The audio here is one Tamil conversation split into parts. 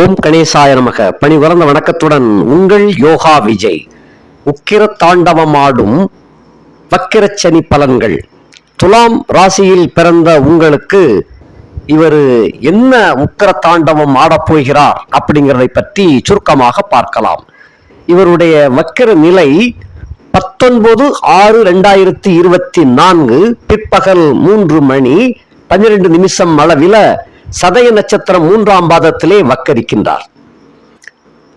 ஓம் கணேசாய நமக. பணி உறந்த வணக்கத்துடன் உங்கள் யோகா விஜய். உக்கிர தாண்டவமாடும் வக்கிரச்சனி பலன்கள். துலாம் ராசியில் பிறந்த உங்களுக்கு இவர் என்ன உக்கிர தாண்டவம் ஆடப்போகிறார் அப்படிங்கிறதை பற்றி சுருக்கமாக பார்க்கலாம். இவருடைய வக்கிர நிலை பத்தொன்பது ஆறு ரெண்டாயிரத்தி இருபத்தி நான்கு பிற்பகல் மூன்று மணி பன்னிரெண்டு நிமிஷம் அளவில சதய நட்சத்திரம் மூன்றாம் பாதத்திலே வக்கரிக்கின்றார்.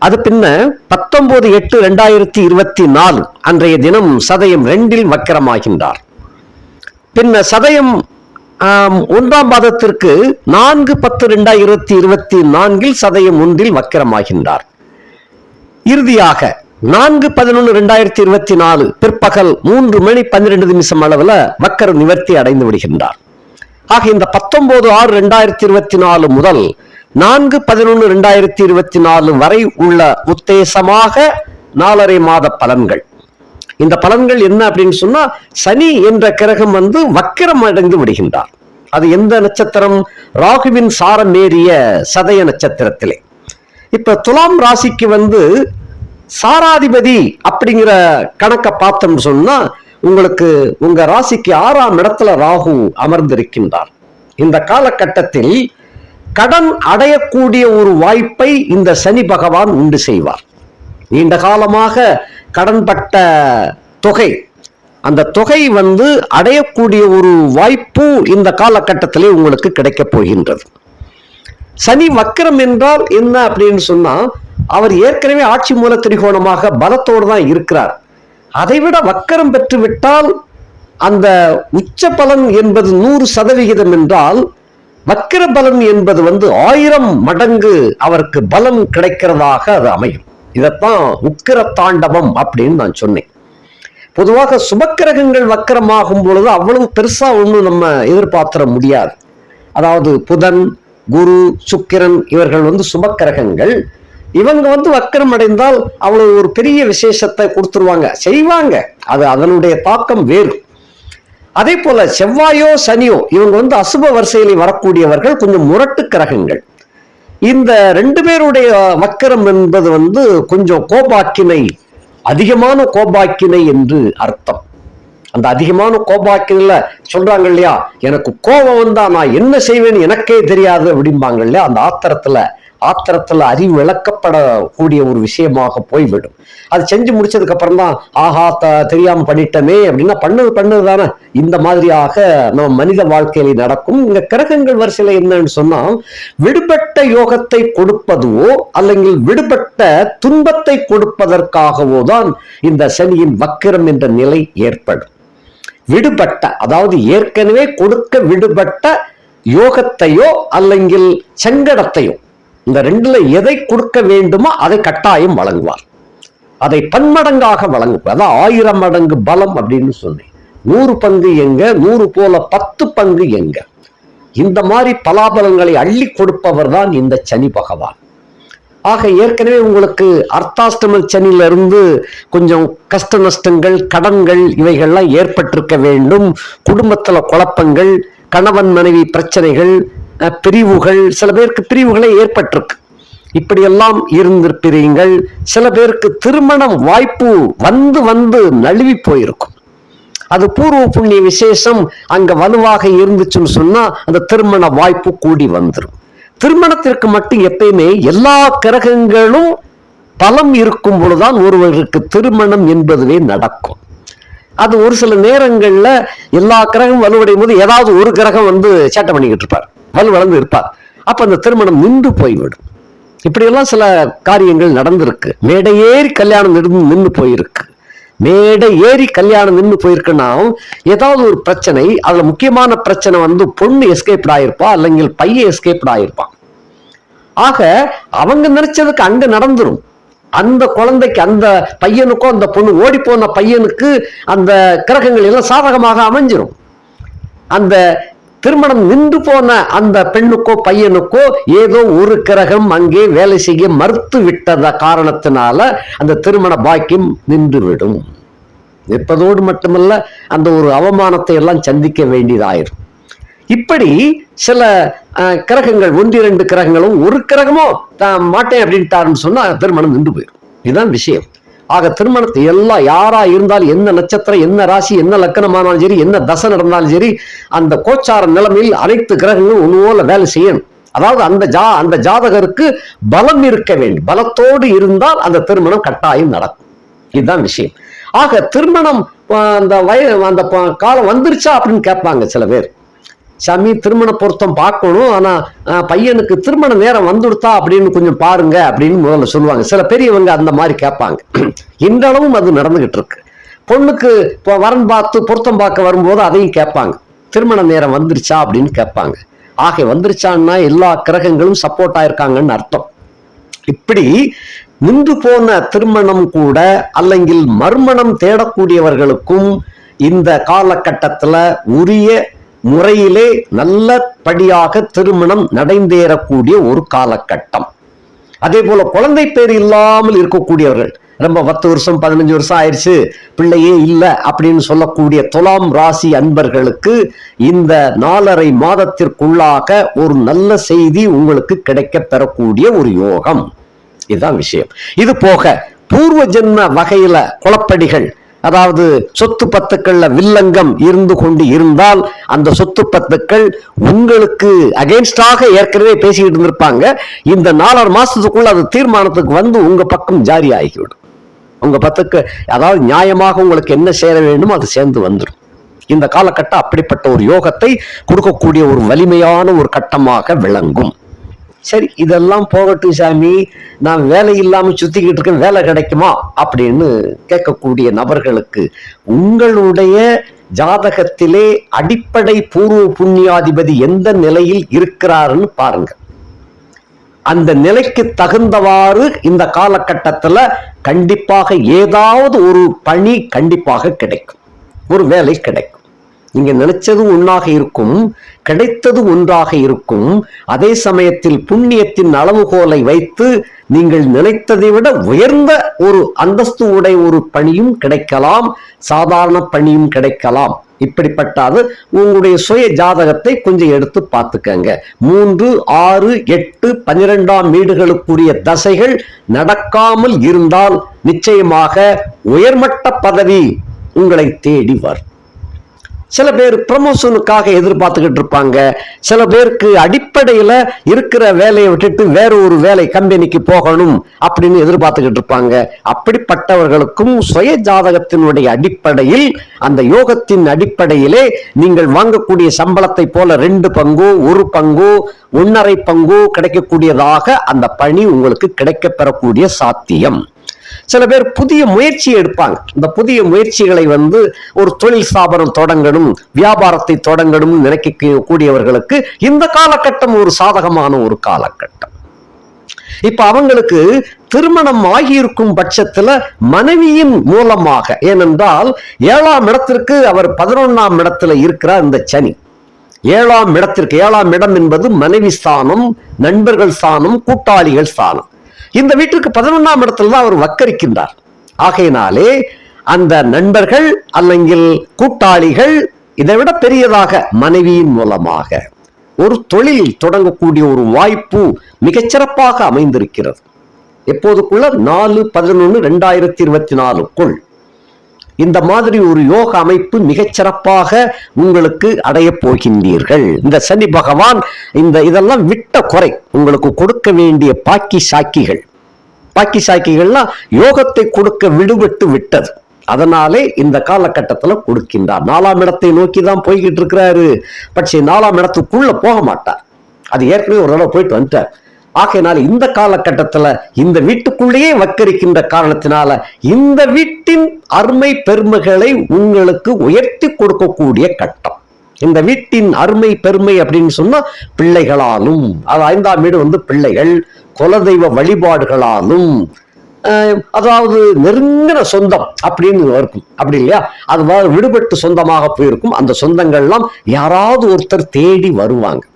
அது பின்ன பத்தொன்பது எட்டு ரெண்டாயிரத்தி இருபத்தி நாலு அன்றைய தினம் சதயம் ரெண்டில் வக்கரமாகின்றார். பின்ன சதயம் ஒன்றாம் பாதத்திற்கு நான்கு பத்து ரெண்டாயிரத்தி இருபத்தி நான்கில் சதயம் ஒன்றில் வக்கரமாகின்றார். இறுதியாக நான்கு பதினொன்று ரெண்டாயிரத்தி இருபத்தி நாலு பிற்பகல் மூன்று மணி பன்னிரெண்டு நிமிஷம் அளவில் வக்கர நிவர்த்தி அடைந்து விடுகின்றார். ஆக இந்த பத்தொன்பது ஆறு ரெண்டாயிரத்தி இருபத்தி நாலு முதல் நான்கு பதினொன்று ரெண்டாயிரத்தி இருபத்தி நாலு வரை உள்ள உத்தேசமாக நாலரை மாத பலன்கள். இந்த பலன்கள் என்ன அப்படின்னு சொன்னா சனி என்ற கிரகம் வந்து வக்கிரம் அடைந்து விடுகின்றார். அது எந்த நட்சத்திரம்? ராகுவின் சாரமேறிய சதய நட்சத்திரத்திலே. இப்ப துலாம் ராசிக்கு வந்து சாராதிபதி அப்படிங்கிற கணக்கை பார்த்தோம்னு சொன்னா உங்களுக்கு உங்க ராசிக்கு ஆறாம் இடத்துல ராகு அமர்ந்திருக்கின்றார். இந்த காலகட்டத்தில் கடன் அடையக்கூடிய ஒரு வாய்ப்பை இந்த சனி பகவான் உண்டு செய்வார். நீண்ட காலமாக கடன்பட்ட தொகை அந்த தொகை வந்து அடையக்கூடிய ஒரு வாய்ப்பு இந்த காலகட்டத்திலே உங்களுக்கு கிடைக்கப் போகின்றது. சனி வக்கரம் என்றால் என்ன அப்படின்னு சொன்னா அவர் ஏற்கனவே ஆட்சி மூல திரிகோணமாக பலத்தோடு தான் இருக்கிறார். அதைவிட வக்கரம் பெற்றுவிட்டால் அந்த உச்ச பலன் என்பது நூறு சதவிகிதம் என்றால் வக்கிர பலன் என்பது வந்து ஆயிரம் மடங்கு அவருக்கு பலம் கிடைக்கிறதாக அது அமையும். இதைத்தான் உக்கிர தாண்டவம் அப்படின்னு நான் சொன்னேன். பொதுவாக சுபக்கிரகங்கள் வக்கரமாகும் பொழுது அவ்வளவு பெருசா ஒன்றும் நம்ம எதிர்பார்த்திட முடியாது. அதாவது புதன் குரு சுக்கிரன் இவர்கள் வந்து சுபக்கிரகங்கள். இவங்க வந்து வக்கரம் அடைந்தால் அவ்வளவு ஒரு பெரிய விசேஷத்தை கொடுத்துருவாங்க. செய்வாங்க. அது அதனுடைய தாக்கம் வேறு. அதே போல செவ்வாயோ சனியோ இவங்க வந்து அசுப வரிசையில் வரக்கூடியவர்கள். கொஞ்சம் முரட்டு கிரகங்கள். இந்த ரெண்டு பேருடைய வக்கரம் என்பது வந்து கொஞ்சம் கோபாக்கினை அதிகமான கோபாக்கினை என்று அர்த்தம். அந்த அதிகமான கோபாக்கினில் சொல்றாங்க இல்லையா? எனக்கு கோபம் வந்தா நான் என்ன செய்வேன்னு எனக்கே தெரியாது அப்படிம்பாங்க இல்லையா? அந்த ஆத்திரத்துல ஆத்திரத்தில் அறிவு விளக்கப்படக்கூடிய ஒரு விஷயமாக போய்விடும். அது செஞ்சு முடிச்சதுக்கு அப்புறம் தான் ஆஹா த தெரியாம பண்ணிட்டோமே அப்படின்னா பண்ணது பண்ணது தானே இந்த மாதிரியாக நம்ம மனித வாழ்க்கையில நடக்கும். இந்த கிரகங்கள் வரிசையில் என்னன்னு சொன்னால் விடுபட்ட யோகத்தை கொடுப்பதுவோ அல்லங்கில் விடுபட்ட துன்பத்தை கொடுப்பதற்காகவோ தான் இந்த சனியின் வக்கிரம் என்ற நிலை ஏற்படும். விடுபட்ட அதாவது ஏற்கனவே கொடுக்க விடுபட்ட யோகத்தையோ அல்லங்கில் சங்கடத்தையோ இந்த ரெண்டுல எதை கொடுக்க வேண்டுமோ அதை கட்டாயம் வழங்குவார். அதை பன்மடங்காக வழங்குவார். அதான் ஆயிரம் மடங்கு பலம் அப்படின்னு சொன்னேன். நூறு பங்கு எங்க? நூறு போல பத்து பங்கு எங்க? இந்த மாதிரி பலாபலங்களை அள்ளி கொடுப்பவர் தான் இந்த சனி பகவான். ஆக ஏற்கனவே உங்களுக்கு அர்த்தாஷ்டம சனியில இருந்து கொஞ்சம் கஷ்ட நஷ்டங்கள் கடன்கள் இவைகள்லாம் ஏற்பட்டிருக்க வேண்டும். குடும்பத்துல குழப்பங்கள் கணவன் மனைவி பிரச்சனைகள் பிரிவுகள் சில பேருக்கு பிரிவுகளே ஏற்பட்டிருக்கு. இப்படியெல்லாம் இருந்திருப்பீங்கள் சில பேருக்கு திருமணம் வாய்ப்பு வந்து வந்து நழுவி போயிருக்கும். அது பூர்வ புண்ணிய விசேஷம் அங்க வலுவாக இருந்துச்சுன்னு சொன்னா அந்த திருமண வாய்ப்பு கூடி வந்துடும் திருமணத்திற்கு மட்டும் எப்பயுமே எல்லா கிரகங்களும் பலம் இருக்கும் பொழுதுதான் ஒருவருக்கு திருமணம் என்பதுவே நடக்கும். அது ஒரு சில நேரங்கள்ல எல்லா கிரகம் வலுவடையும் போது ஏதாவது ஒரு கிரகம் வந்து சேட்டை பண்ணிக்கிட்டு இருப்பார். பல் வளர்ந்து இருப்பார். அப்ப அந்த திருமணம் நின்று போய்விடும். இப்படியெல்லாம் சில காரியங்கள் நடந்திருக்கு. மேடை ஏறி கல்யாணம் நின்று போயிருக்கு. மேடை ஏறி கல்யாணம் நின்று போயிருக்குன்னா ஏதாவது ஒரு பிரச்சனை அதுல முக்கியமான பிரச்சனை வந்து பொண்ணு எஸ்கேப்ட் ஆயிருப்பா அல்லங்கில் பையன் எஸ்கேப்ட் ஆயிருப்பான். ஆக அவங்க நினைச்சதுக்கு அங்க நடந்துரும். அந்த குழந்தைக்கு அந்த பையனுக்கும் அந்த பொண்ணு ஓடி போன பையனுக்கு அந்த கிரகங்கள் எல்லாம் சாதகமாக அமைஞ்சிரும். அந்த திருமணம் நின்று போன அந்த பெண்ணுக்கோ பையனுக்கோ ஏதோ ஒரு கிரகம் அங்கே வேலை செய்ய மறுத்து விட்டத காரணத்தினால அந்த திருமண பாக்கியம் நின்று விடும் நிற்பதோடு மட்டுமல்ல அந்த ஒரு அவமானத்தை எல்லாம் சந்திக்க வேண்டியதாயிரும். இப்படி சில கிரகங்கள் கிரகங்கள் ஒன்றிரண்டு கிரகங்களும் ஒரு கிரகமோ தான் மாட்டேன் அப்படின்ட்டாருன்னு சொன்னால் திருமணம் நின்று போயிடும் இதுதான் விஷயம். ஆக திருமணத்தை எல்லாம் யாரா இருந்தாலும் என்ன நட்சத்திரம் என்ன ராசி என்ன லக்கணமானாலும் சரி என்ன தசை நடந்தாலும் சரி அந்த கோச்சார நிலைமையில் அனைத்து கிரகங்களும் ஒன்றுபோல வேலை செய்யணும். அதாவது அந்த ஜா அந்த ஜாதகருக்கு பலம் இருக்க வேண்டும். பலத்தோடு இருந்தால் அந்த திருமணம் கட்டாயம் நடக்கும். இதுதான் விஷயம். ஆக திருமணம் அந்த வய அந்த காலம் வந்துருச்சா அப்படின்னு கேட்பாங்க சில பேர். சாமி திருமண பொருத்தம் பார்க்கணும். ஆனால் பையனுக்கு திருமண நேரம் வந்துடுத்தா அப்படின்னு கொஞ்சம் பாருங்க அப்படின்னு முதல்ல சொல்லுவாங்க. சில பெரியவங்க அந்த மாதிரி கேட்பாங்க. இன்றளவும் அது நடந்துகிட்டு இருக்கு. பொண்ணுக்கு இப்போ வரன் பார்த்து பொருத்தம் பார்க்க வரும்போது அதையும் கேட்பாங்க. திருமண நேரம் வந்துருச்சா அப்படின்னு கேட்பாங்க. ஆகை வந்துருச்சான்னா எல்லா கிரகங்களும் சப்போர்ட் ஆயிருக்காங்கன்னு அர்த்தம். இப்படி நின்று போன திருமணம் கூட அல்லங்கில் மறுமணம் தேடக்கூடியவர்களுக்கும் இந்த காலகட்டத்தில் உரிய முறையிலே நல்லபடியாக திருமணம் நடைந்தேறக்கூடிய ஒரு காலகட்டம். அதே போல குழந்தை பேர் இல்லாமல் இருக்கக்கூடியவர்கள். ரொம்ப பத்து வருஷம் பதினஞ்சு வருஷம் ஆயிடுச்சு பிள்ளையே இல்லை அப்படின்னு சொல்லக்கூடிய துலாம் ராசி அன்பர்களுக்கு இந்த நாலரை மாதத்திற்குள்ளாக ஒரு நல்ல செய்தி உங்களுக்கு கிடைக்க பெறக்கூடிய ஒரு யோகம். இதுதான் விஷயம். இது போக பூர்வ ஜென்ம வகையில குளப்படிகள் அதாவது சொத்து பத்துக்கள்ல வில்லங்கம் இருந்து கொண்டு இருந்தால் அந்த சொத்து பத்துக்கள் உங்களுக்கு அகைன்ஸ்டாக ஏற்கனவே பேசிக்கிட்டு இருந்திருப்பாங்க. இந்த நாலரை மாசத்துக்குள்ள அது தீர்மானத்துக்கு வந்து உங்க பக்கம் ஜாரி ஆகிவிடும். உங்க பத்துக்கு அதாவது நியாயமாக உங்களுக்கு என்ன சேர வேண்டுமோ அது சேர்ந்து வந்துடும் இந்த காலகட்டம் அப்படிப்பட்ட ஒரு யோகத்தை கொடுக்கக்கூடிய ஒரு வலிமையான ஒரு கட்டமாக விளங்கும். சரி இதெல்லாம் போகட்டும் சாமி. நான் வேலை இல்லாமல் சுற்றிக்கிட்டு இருக்கேன் வேலை கிடைக்குமா? அப்படின்னு கேட்கக்கூடிய நபர்களுக்கு உங்களுடைய ஜாதகத்திலே அடிப்படை பூர்வ புண்ணியாதிபதி எந்த நிலையில் இருக்கிறாருன்னு பாருங்க. அந்த நிலைக்கு தகுந்தவாறு இந்த காலகட்டத்துல கண்டிப்பாக ஏதாவது ஒரு பணி கண்டிப்பாக கிடைக்கும். ஒரு வேலை கிடைக்கும். நீங்க நினைச்சது ஒன்றாக இருக்கும் கிடைத்தது ஒன்றாக இருக்கும். அதே சமயத்தில் புண்ணியத்தின் அளவுகோலை வைத்து நீங்கள் நினைத்ததை விட உயர்ந்த ஒரு அந்தஸ்து உடைய ஒரு பணியும் கிடைக்கலாம் சாதாரண பணியும் கிடைக்கலாம். இப்படிப்பட்ட அது உங்களுடைய சுய ஜாதகத்தை கொஞ்சம் எடுத்து பார்த்துக்கங்க. மூன்று ஆறு எட்டு பன்னிரெண்டாம் வீடுகளுக்குரிய தசைகள் நடக்காமல் இருந்தால் நிச்சயமாக உயர்மட்ட பதவி உங்களை தேடி வரும். சில பேர் ப்ரமோஷனுக்காக எதிர்பார்த்துக்கிட்டு இருப்பாங்க. சில பேருக்கு அடிப்படையில் இருக்கிற வேலையை விட்டுட்டு வேற ஒரு வேலை கம்பெனிக்கு போகணும் அப்படின்னு எதிர்பார்த்துக்கிட்டு இருப்பாங்க. அப்படிப்பட்டவர்களுக்கும் சுய ஜாதகத்தினுடைய அடிப்படையில் அந்த யோகத்தின் அடிப்படையிலே நீங்கள் வாங்கக்கூடிய சம்பளத்தை போல ரெண்டு பங்கோ ஒரு பங்கோ ஒன்னரை பங்கோ கிடைக்கக்கூடியதாக அந்த பணி உங்களுக்கு கிடைக்கப்பெறக்கூடிய சாத்தியம். சில பேர் புதிய முயற்சி எடுப்பாங்க. இந்த புதிய முயற்சிகளை வந்து ஒரு தொழில் ஸ்தாபனம் தொடங்கணும் வியாபாரத்தை தொடங்கணும் நினைக்க கூடியவர்களுக்கு இந்த காலகட்டம் ஒரு சாதகமான ஒரு காலகட்டம். இப்ப அவங்களுக்கு திருமணம் ஆகியிருக்கும் பட்சத்துல மனைவியின் மூலமாக ஏனென்றால் ஏழாம் இடத்திற்கு அவர் பதினொன்னாம் இடத்துல இருக்கிறார் இந்த சனி. ஏழாம் இடத்திற்கு ஏழாம் இடம் என்பது மனைவி ஸ்தானம் நண்பர்கள் ஸ்தானம் கூட்டாளிகள் ஸ்தானம். இந்த வீட்டிற்கு பதினொன்றாம் இடத்துல தான் அவர் வக்கரிக்கின்றார். ஆகையினாலே அந்த நண்பர்கள் அல்லங்கில் கூட்டாளிகள் இதை விட பெரியதாக மனைவியின் மூலமாக ஒரு தொழில் தொடங்கக்கூடிய ஒரு வாய்ப்பு மிகச்சிறப்பாக அமைந்திருக்கிறது. எப்போதுக்குள்ள நாலு பதினொன்று ரெண்டாயிரத்தி இருபத்தி நாலுக்குள் இந்த மாதிரி ஒரு யோக அமைப்பு மிகச்சிறப்பாக உங்களுக்கு அடைய போகின்றீர்கள். இந்த சனி பகவான் இந்த இதெல்லாம் விட்ட குறை. உங்களுக்கு கொடுக்க வேண்டிய பாக்கி சாக்கிகள் பாக்கி சாக்கிகள்லாம் யோகத்தை கொடுக்க விடுபட்டு விட்டது. அதனாலே இந்த காலகட்டத்தில் கொடுக்கின்றார். நாலாம் இடத்தை நோக்கி தான் போய்கிட்டு இருக்கிறாரு. பட்சே நாலாம் இடத்துக்குள்ள போக மாட்டார். அது ஏற்கனவே ஒரு தடவை போயிட்டு வந்துட்டார். ஆகையினால இந்த காலகட்டத்தில் இந்த வீட்டுக்குள்ளேயே வக்கரிக்கின்ற காரணத்தினால இந்த வீட்டின் அருமை பெருமைகளை உங்களுக்கு உயர்த்தி கொடுக்கக்கூடிய கட்டம். இந்த வீட்டின் அருமை பெருமை அப்படின்னு சொன்னா பிள்ளைகளாலும் அது ஐந்தாம் வீடு வந்து பிள்ளைகள் குலதெய்வ வழிபாடுகளாலும் அதாவது நெருங்கின சொந்தம் அப்படின்னு இருக்கும். அப்படி இல்லையா? அது வ- விடுபட்டு சொந்தமாக போயிருக்கும். அந்த சொந்தங்கள்லாம் யாராவது ஒருத்தர் தேடி வருவாங்க.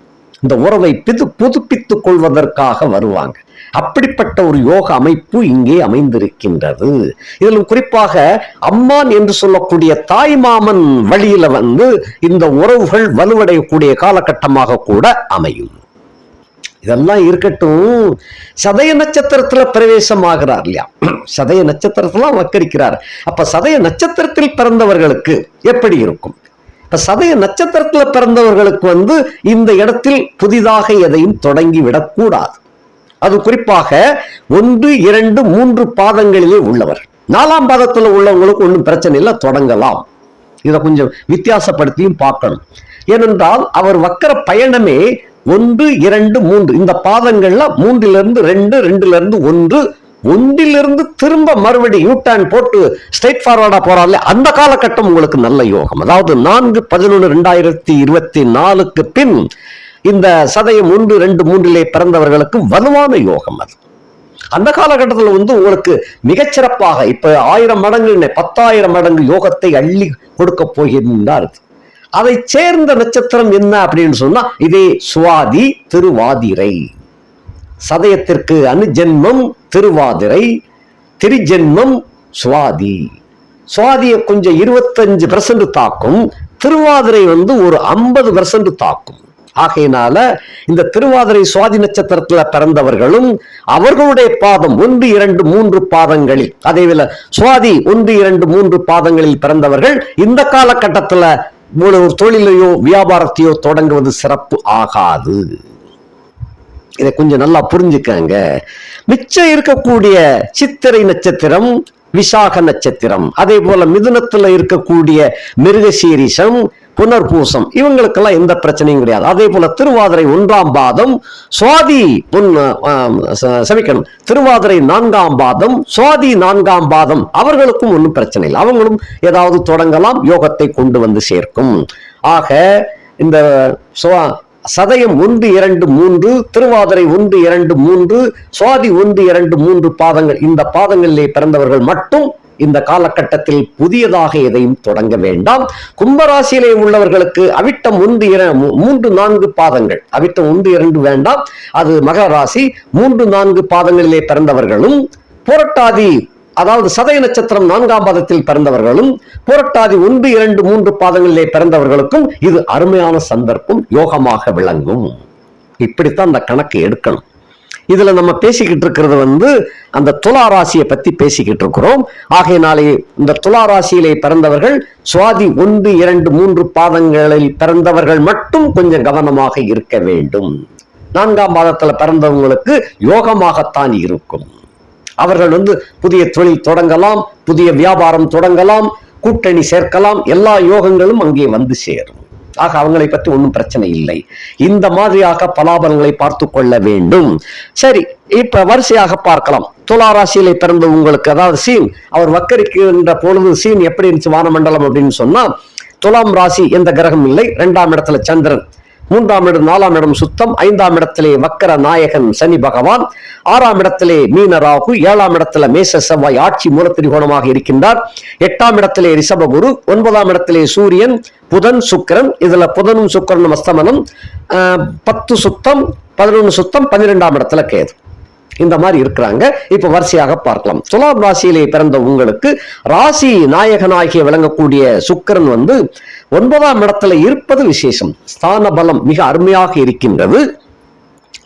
இந்த உறவை பிது புதுப்பித்துக் கொள்வதற்காக வருவாங்க. அப்படிப்பட்ட ஒரு யோக அமைப்பு இங்கே அமைந்திருக்கின்றது. இதிலும் குறிப்பாக அம்மான் என்று சொல்லக்கூடிய தாய்மாமன் வழியில வந்து இந்த உறவுகள் வலுவடையக்கூடிய காலகட்டமாக கூட அமையும். இதெல்லாம் இருக்கட்டும் சதய நட்சத்திரத்துல பிரவேசம் ஆகிறார் இல்லையா? சதய நட்சத்திரத்துல வக்கரிக்கிறார். அப்ப சதய நட்சத்திரத்தில் பிறந்தவர்களுக்கு எப்படி இருக்கும்? இப்ப சதய நட்சத்திரத்துல பிறந்தவர்களுக்கு வந்து இந்த இடத்தில் புதிதாக எதையும் தொடங்கி விடக்கூடாது. அது குறிப்பாக ஒன்று இரண்டு மூன்று பாதங்களிலே உள்ளவர். நாலாம் பாதத்துல உள்ளவங்களுக்கு ஒன்றும் பிரச்சனை இல்லை தொடங்கலாம். இதை கொஞ்சம் வித்தியாசப்படுத்தியும் பார்க்கணும். ஏனென்றால் அவர் வக்கர பயணமே ஒன்று இரண்டு மூன்று. இந்த பாதங்கள்ல மூன்றிலிருந்து ரெண்டு ரெண்டுல இருந்து ஒன்று ஒன்றிலிருந்து திரும்ப மறுபடி யூட்டர்ன் போட்டு ஸ்ட்ரைட் ஃபார்வர்டாக போறாரு அந்த காலகட்டம் உங்களுக்கு நல்ல யோகம். அதாவது நான்கு பதினொன்று ரெண்டாயிரத்தி இருபத்தி நாலுக்கு பின் இந்த சதயம் ஒன்று ரெண்டு மூன்றிலே பிறந்தவர்களுக்கு வலுவான யோகம் அது. அந்த காலகட்டத்தில் வந்து உங்களுக்கு மிகச்சிறப்பாக இப்ப ஆயிரம் மடங்கு பத்தாயிரம் மடங்கு யோகத்தை அள்ளி கொடுக்க போகின்றார் அதை சேர்ந்த நட்சத்திரம் என்ன அப்படின்னு சொன்னா இதே சுவாதி திருவாதிரை. சதயத்திற்கு அனுஜென்மம் திருவாதிரை. திருஜென்மம் சுவாதி. சுவாதியை கொஞ்சம் இருபத்தஞ்சு பெர்சன்ட் தாக்கும். திருவாதிரை வந்து ஒரு ஐம்பது பெர்சன்ட் தாக்கும். ஆகையினால இந்த திருவாதிரை சுவாதி நட்சத்திரத்துல பிறந்தவர்களும் அவர்களுடைய பாதம் ஒன்று இரண்டு மூன்று பாதங்களில் அதே போல சுவாதி ஒன்று இரண்டு மூன்று பாதங்களில் பிறந்தவர்கள் இந்த காலகட்டத்துல ஒரு தொழிலையோ வியாபாரத்தையோ தொடங்குவது சிறப்பு ஆகாது. இதை கொஞ்சம் நல்லா புரிஞ்சுக்கங்க. மிச்சம் இருக்கக்கூடிய சித்திரை நட்சத்திரம் விசாக நட்சத்திரம். அதே போல மிதுனத்துல இருக்கக்கூடிய மிருகசீரிசம் புனர்பூசம் இவங்களுக்கெல்லாம் எந்த பிரச்சனையும் கிடையாது. அதே போல திருவாதிரை ஒன்றாம் பாதம் சுவாதி பொன் சமிக்கணும் திருவாதிரை நான்காம் பாதம் சுவாதி நான்காம் பாதம் அவர்களுக்கும் ஒன்றும் பிரச்சனை இல்லை. அவங்களும் ஏதாவது தொடங்கலாம் யோகத்தை கொண்டு வந்து சேர்க்கும். ஆக இந்த சுவா- சதயம் ஒன்று இரண்டு மூன்று திருவாதிரை ஒன்று இரண்டு மூன்று சுவாதி ஒன்று இரண்டு மூன்று பாதங்கள். இந்த பாதங்களிலே பிறந்தவர்கள் மட்டும் இந்த காலகட்டத்தில் புதியதாக எதையும் தொடங்க வேண்டாம். கும்பராசியிலே உள்ளவர்களுக்கு அவிட்டம் ஒன்று இர மூன்று நான்கு பாதங்கள். அவிட்டம் ஒன்று இரண்டு வேண்டாம். அது மகராசி மூன்று நான்கு பாதங்களிலே பிறந்தவர்களும் புரட்டாதி அதாவது சதய நட்சத்திரம் நான்காம் பாதத்தில் பிறந்தவர்களும் புரட்டாதி ஒன்று இரண்டு மூன்று பாதங்களிலே பிறந்தவர்களுக்கும் இது அருமையான சந்தர்ப்பம் யோகமாக விளங்கும். இப்படித்தான் அந்த கணக்கு எடுக்கணும். இதுல நம்ம பேசிக்கிட்டு இருக்கிறது வந்து அந்த துலா ராசியை பத்தி பேசிக்கிட்டு இருக்கிறோம். ஆகையினாலே இந்த துலா ராசியிலே பிறந்தவர்கள் சுவாதி ஒன்று இரண்டு மூன்று பாதங்களில் பிறந்தவர்கள் மட்டும் கொஞ்சம் கவனமாக இருக்க வேண்டும். நான்காம் மாதத்தில் பிறந்தவங்களுக்கு யோகமாகத்தான் இருக்கும். அவர்கள் வந்து புதிய தொழில் தொடங்கலாம் புதிய வியாபாரம் தொடங்கலாம் கூட்டணி சேர்க்கலாம் எல்லா யோகங்களும் அங்கே வந்து சேரும். ஆக அவங்களை பற்றி ஒன்றும் பிரச்சனை இல்லை. இந்த மாதிரியாக பலாபலங்களை பார்த்து கொள்ள வேண்டும். சரி இப்ப வரிசையாக பார்க்கலாம். துலா ராசியில பிறந்த உங்களுக்கு அதாவது சீன் அவர் வக்கரிக்கின்ற பொழுது சீன் எப்படி இருந்துச்சு வானமண்டலம் அப்படின்னு சொன்னா துலாம் ராசி எந்த கிரகம் இல்லை இரண்டாம் இடத்துல சந்திரன். மூன்றாம் இடம் நாலாம் இடம் சுத்தம் ஐந்தாம் இடத்திலே வக்கர நாயகன் சனி பகவான் ஆறாம் இடத்திலே மீன ராகு ஏழாம் இடத்துல மேச செவ்வாய் ஆட்சி மூலத்திரிகோணமாக இருக்கின்றார். எட்டாம் இடத்திலே ரிஷபகுரு ஒன்பதாம் இடத்திலே சூரியன் புதன் சுக்கிரன் இதுல புதனும் சுக்கரனும் அஸ்தமனம் பத்து சுத்தம் பதினொன்று சுத்தம் பன்னிரெண்டாம் இடத்துல கேது. இந்த மாதிரி இருக்கிறாங்க. இப்ப வரிசையாக பார்க்கலாம். துலாம் ராசியிலே பிறந்த உங்களுக்கு ராசி நாயகனாகிய விளங்கக்கூடிய சுக்கிரன் வந்து ஒன்பதாம் இடத்துல இருப்பது விசேஷம். ஸ்தான பலம் மிக அருமையாக இருக்கின்றது.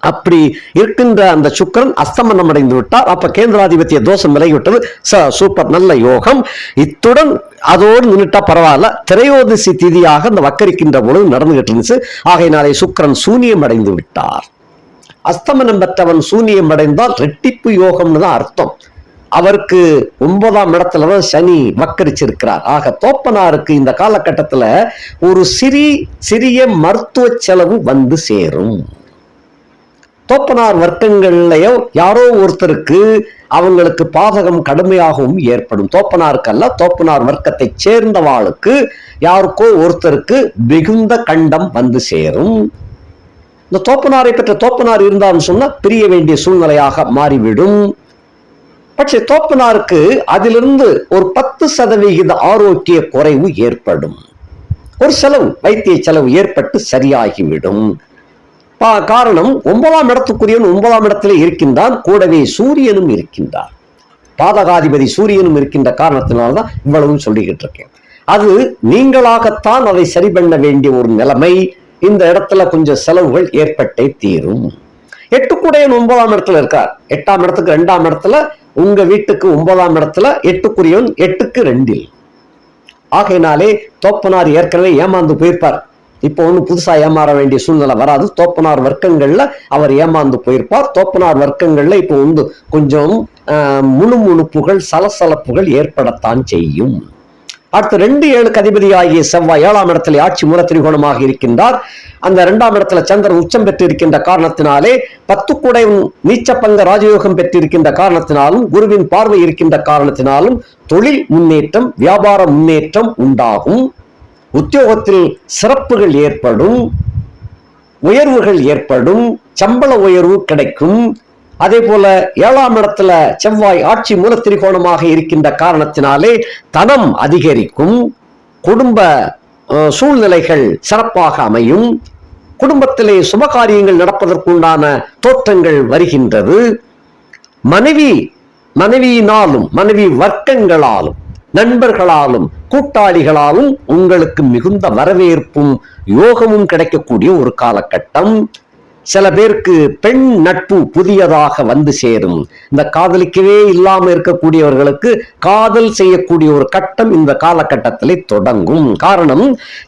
அப்படி இருக்கின்ற அந்த சுக்கிரன் அஸ்தமனம் அடைந்து விட்டார். அப்ப கேந்திராதிபத்திய தோஷம் விலகிவிட்டது. ச சூப்பர் நல்ல யோகம். இத்துடன் அதோடு நின்றுட்டா பரவாயில்ல. திரையோதிசி திதியாக அந்த வக்கரிக்கின்ற பொழுது நடந்துகிட்டு இருந்துச்சு. ஆகையினாலே சுக்கிரன் சூனியம் அடைந்து விட்டார். அஸ்தமனம் பெற்றவன் சூனியம் அடைந்தால் ரெட்டிப்பு யோகம்னு தான் அர்த்தம். அவருக்கு ஒன்பதாம் இடத்துல தான் சனி வக்கரிச்சிருக்கிறார். ஆக தோப்பனாருக்கு இந்த காலகட்டத்துல ஒரு சிறி சிறிய மருத்துவ செலவு வந்து சேரும். தோப்பனார் வர்க்கங்கள்லயோ யாரோ ஒருத்தருக்கு அவங்களுக்கு பாதகம் கடுமையாகவும் ஏற்படும். தோப்பனாருக்கல்ல தோப்பனார் வர்க்கத்தை சேர்ந்தவாளுக்கு யாருக்கோ ஒருத்தருக்கு மிகுந்த கண்டம் வந்து சேரும். இந்த தோப்பனாரை பெற்ற தோப்பனார் இருந்தாலும் சொன்னால் பிரிய வேண்டிய சூழ்நிலையாக மாறிவிடும். பட்சே தோப்பனாருக்கு அதிலிருந்து ஒரு பத்து சதவிகித ஆரோக்கிய குறைவு ஏற்படும். ஒரு செலவு வைத்திய செலவு ஏற்பட்டு சரியாகிவிடும். பா காரணம் ஒன்பதாம் இடத்துக்குரியவன் ஒன்பதாம் இடத்திலே இருக்கின்றான் கூடவே சூரியனும் இருக்கின்றான். பாதகாதிபதி சூரியனும் இருக்கின்ற காரணத்தினால்தான் இவ்வளவும் சொல்லிக்கிட்டு இருக்கேன் அது நீங்களாகத்தான் அதை சரி பண்ண வேண்டிய ஒரு நிலைமை இந்த இடத்துல கொஞ்சம் செலவுகள் ஏற்பட்டே தீரும். எட்டுக்குடையன் ஒன்பதாம் இடத்துல இருக்கார். எட்டாம் இடத்துக்கு ரெண்டாம் இடத்துல உங்க வீட்டுக்கு ஒன்பதாம் இடத்துல எட்டுக்குரியவன் எட்டுக்கு ரெண்டில். ஆகையினாலே தோப்பனார் ஏற்கனவே ஏமாந்து போயிருப்பார். இப்போ ஒன்றும் புதுசாக ஏமாற வேண்டிய சூழ்நிலை வராது. தோப்பனார் வர்க்கங்களில் அவர் ஏமாந்து போயிருப்பார். தோப்பனார் வர்க்கங்களில் இப்போ வந்து கொஞ்சம் ஆஹ், முணுமுணுப்புகள் சலசலப்புகள் ஏற்படத்தான் செய்யும். அடுத்து ரெண்டு ஏழுக்கு அதிபதியாகிய செவ்வாய் ஏழாம் இடத்துல ஆட்சி மூல திரிகோணமாக இருக்கின்றார். அந்த இரண்டாம் இடத்துல சந்திரன் உச்சம் பெற்றிருக்கின்ற காரணத்தினாலே பத்து கூடை பங்க ராஜயோகம் பெற்றிருக்கின்ற காரணத்தினாலும் குருவின் பார்வை இருக்கின்ற காரணத்தினாலும் தொழில் முன்னேற்றம் வியாபார முன்னேற்றம் உண்டாகும். உத்தியோகத்தில் சிறப்புகள் ஏற்படும் உயர்வுகள் ஏற்படும் சம்பள உயர்வு கிடைக்கும். அதே போல ஏழாம் இடத்துல செவ்வாய் ஆட்சி மூல திரிகோணமாக இருக்கின்ற காரணத்தினாலே தனம் அதிகரிக்கும் குடும்ப சூழ்நிலைகள் சிறப்பாக அமையும் குடும்பத்திலே சுபகாரியங்கள் நடப்பதற்குண்டான தோற்றங்கள் வருகின்றது. மனைவி மனைவியினாலும் மனைவி வர்க்கங்களாலும் நண்பர்களாலும் கூட்டாளிகளாலும் உங்களுக்கு மிகுந்த வரவேற்பும் யோகமும் கிடைக்கக்கூடிய ஒரு காலகட்டம். சில பேருக்கு பெண் நட்பு புதியதாக வந்து சேரும். இந்த காதலிக்கவே இல்லாமல் இருக்கக்கூடியவர்களுக்கு காதல் செய்யக்கூடிய ஒரு கட்டம் இந்த காலகட்டத்திலே தொடங்கும். காரணம்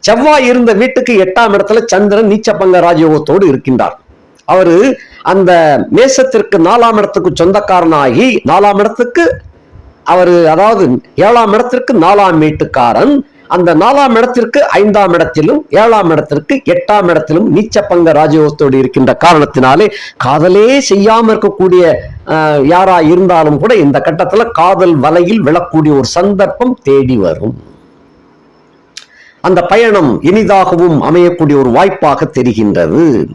செவ்வாய் இருந்த வீட்டுக்கு எட்டாம் இடத்துல சந்திரன் நீச்சபங்க ராஜயோகத்தோடு இருக்கின்றார். அவரு அந்த மேசத்திற்கு நாலாம் இடத்துக்கு சொந்தக்காரனாகி நாலாம் இடத்துக்கு அவரு அதாவது ஏழாம் இடத்திற்கு நாலாம் வீட்டுக்காரன் அந்த நாலாம் இடத்திற்கு ஐந்தாம் இடத்திலும் ஏழாம் இடத்திற்கு எட்டாம் இடத்திலும் நீச்சப்பங்க ராஜயோகத்தோடு இருக்கின்ற காரணத்தினாலே காதலே செய்யாம இருக்கக்கூடிய யாரா இருந்தாலும் கூட இந்த கட்டத்துல காதல் வலையில் விழக்கூடிய ஒரு சந்தர்ப்பம் தேடி வரும். அந்த பயணம் இனிதாகவும் அமையக்கூடிய ஒரு வாய்ப்பாக தெரிகின்றது.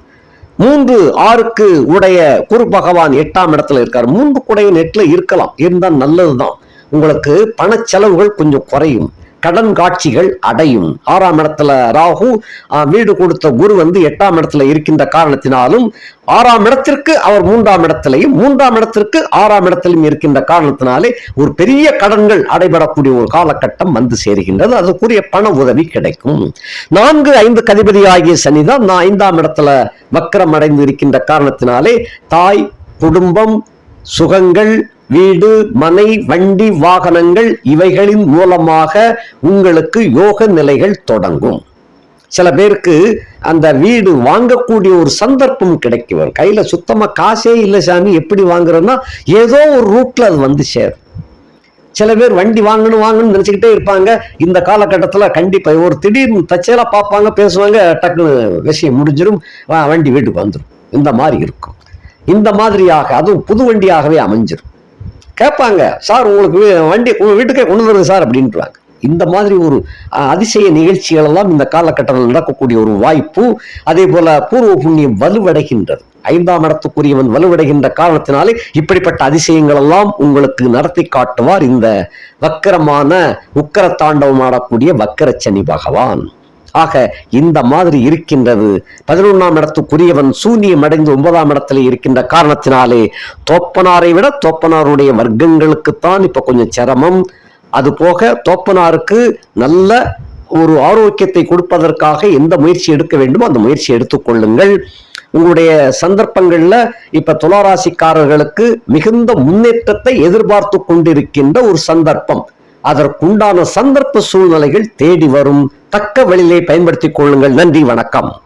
மூன்று ஆறுக்கு உடைய குரு பகவான் எட்டாம் இடத்துல இருக்கார். மூன்று குடையன் எட்டில் இருக்கலாம். இருந்தால் நல்லதுதான். உங்களுக்கு பண செலவுகள் கொஞ்சம் குறையும். கடன் காட்சிகள் அடையும். ஆறாம் இடத்துல ராகு வீடு கொடுத்த குரு வந்து எட்டாம் இடத்துல இருக்கின்ற காரணத்தினாலும் ஆறாம் இடத்திற்கு அவர் மூன்றாம் இடத்திலையும் மூன்றாம் இடத்திற்கு ஆறாம் இடத்திலும் இருக்கின்ற காரணத்தினாலே ஒரு பெரிய கடன்கள் அடைபடக்கூடிய ஒரு காலகட்டம் வந்து சேருகின்றது. அதுக்குரிய பண உதவி கிடைக்கும். நான்கு ஐந்து கதிபதி ஆகிய சனிதான் நான் ஐந்தாம் இடத்துல வக்கரம் அடைந்து இருக்கின்ற காரணத்தினாலே தாய் குடும்பம் சுகங்கள் வீடு மனை வண்டி வாகனங்கள் இவைகளின் மூலமாக உங்களுக்கு யோக நிலைகள் தொடங்கும். சில பேருக்கு அந்த வீடு வாங்கக்கூடிய ஒரு சந்தர்ப்பம் கிடைக்கும் வரும். கையில் சுத்தமாக காசே இல்லை சாமி எப்படி வாங்குறோன்னா ஏதோ ஒரு ரூட்டில் அது வந்து சேரும். சில பேர் வண்டி வாங்கணும் வாங்கணும்னு நினச்சிக்கிட்டே இருப்பாங்க. இந்த காலகட்டத்தில் கண்டிப்பாக ஒரு திடீர்னு தச்சேலாக பார்ப்பாங்க பேசுவாங்க டக்குன்னு விஷயம் முடிஞ்சிடும் வண்டி வீட்டுக்கு வந்துடும் இந்த மாதிரி இருக்கும். இந்த மாதிரியாக அதுவும் புது வண்டியாகவே அமைஞ்சிரும். கேட்பாங்க சார் உங்களுக்கு வண்டி உங்கள் வீட்டுக்கே கொண்டு வருது சார் அப்படின்ட்டுவாங்க இந்த மாதிரி ஒரு அதிசய நிகழ்ச்சிகளெல்லாம் இந்த காலகட்டத்தில் நடக்கக்கூடிய ஒரு வாய்ப்பு அதே போல பூர்வ புண்ணியம் வலுவடைகின்றது. ஐந்தாம் இடத்துக்குரியவன் வலுவடைகின்ற காரணத்தினாலே இப்படிப்பட்ட அதிசயங்கள் எல்லாம் உங்களுக்கு நடத்தி காட்டுவார் இந்த வக்கரமான உக்கர தாண்டவம் ஆடக்கூடிய சனி பகவான். ஆக இந்த மாதிரி இருக்கின்றது. பதினொன்றாம் இடத்துக்குரியவன் சூன்யம் அடைந்து ஒன்பதாம் இடத்துல இருக்கின்ற காரணத்தினாலே தோப்பனாரை விட தோப்பனாருடைய வர்க்கங்களுக்குத்தான் இப்ப கொஞ்சம் சிரமம். அது போக தோப்பனாருக்கு நல்ல ஒரு ஆரோக்கியத்தை கொடுப்பதற்காக எந்த முயற்சி எடுக்க வேண்டுமோ அந்த முயற்சி எடுத்துக்கொள்ளுங்கள் உங்களுடைய சந்தர்ப்பங்கள்ல இப்ப துளாராசிக்காரர்களுக்கு மிகுந்த முன்னேற்றத்தை எதிர்பார்த்து கொண்டிருக்கின்ற ஒரு சந்தர்ப்பம். அதற்குண்டான சந்தர்ப்ப சூழ்நிலைகள் தேடி வரும். தக்க வழியிலே பயன்படுத்திக் கொள்ளுங்கள். நன்றி வணக்கம்.